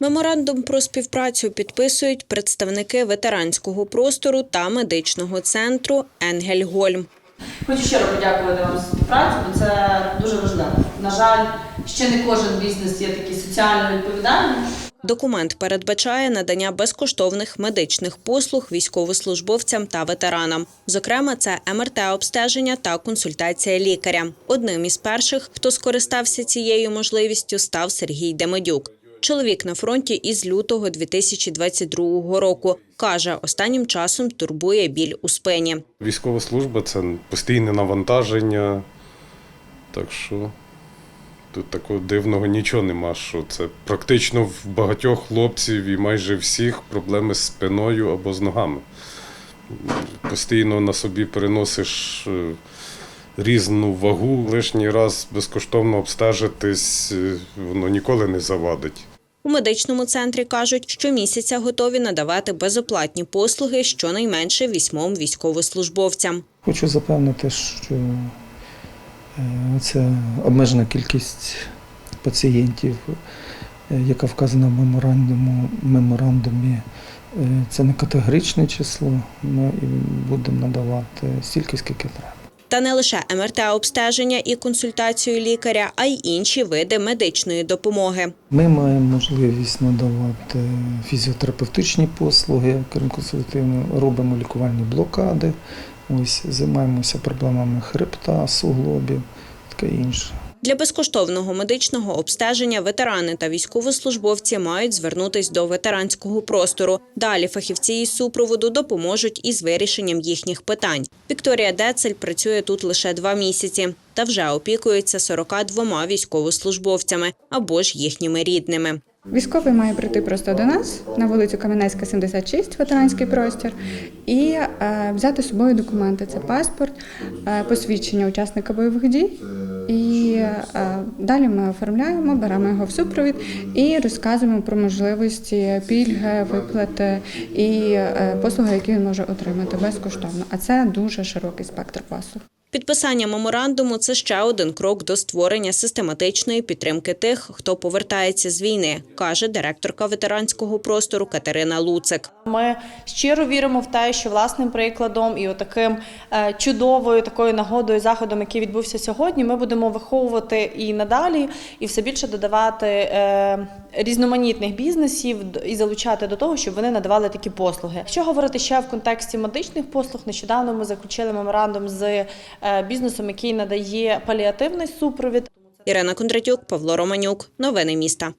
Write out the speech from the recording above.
Меморандум про співпрацю підписують представники ветеранського простору та медичного центру Енгельгольм. Хочу щиро подякувати вам за співпрацю, бо це дуже важливо. На жаль, ще не кожен бізнес є такий соціально відповідальний. Документ передбачає надання безкоштовних медичних послуг військовослужбовцям та ветеранам. Зокрема, це МРТ-обстеження та консультація лікаря. Одним із перших, хто скористався цією можливістю, став Сергій Демедюк. Чоловік на фронті із лютого 2022 року. Каже, останнім часом турбує біль у спині. Військова служба це постійне навантаження. Так що тут такого дивного нічого нема. Що це практично в багатьох хлопців і майже всіх проблеми з спиною або з ногами. Постійно на собі переносиш е, різну вагу, лишній раз безкоштовно обстежитись, е, воно ніколи не завадить. У медичному центрі кажуть, що місяця готові надавати безоплатні послуги щонайменше вісьмом військовослужбовцям. Хочу запевнити, що е, це обмежена кількість пацієнтів, е, яка вказана в меморандуму, меморандумі. Е, Це не категоричне число. Ми будемо надавати стільки, скільки треба. Та не лише МРТ-обстеження і консультацію лікаря, а й інші види медичної допомоги. Ми маємо можливість надавати фізіотерапевтичні послуги, крім консультативної, робимо лікувальні блокади. Ось займаємося проблемами хребта, суглобів, таке інше. Для безкоштовного медичного обстеження ветерани та військовослужбовці мають звернутись до ветеранського простору. Далі фахівці із супроводу допоможуть із вирішенням їхніх питань. Вікторія Децель працює тут лише два місяці та вже опікується 42 військовослужбовцями або ж їхніми рідними. Військовий має прийти просто до нас на вулицю Кам'янецька, 76, ветеранський простір, і е, взяти з собою документи. Це паспорт, е, посвідчення учасника бойових дій. І е, далі ми оформляємо, беремо його в супровід і розказуємо про можливості пільги, виплати і е, послуги, які він може отримати безкоштовно. А це дуже широкий спектр послуг. Підписання меморандуму це ще один крок до створення систематичної підтримки тих, хто повертається з війни, каже директорка ветеранського простору Катерина Луцик. Ми щиро віримо в те, що власним прикладом і отаким е, чудовою такою нагодою, заходом, який відбувся сьогодні, ми будемо виховувати і надалі, і все більше додавати е, різноманітних бізнесів і залучати до того, щоб вони надавали такі послуги. Якщо говорити ще в контексті медичних послуг, нещодавно ми заключили меморандум з е, бізнесом, який надає паліативний супровід. Ірина Кондратюк, Павло Романюк. Новини міста.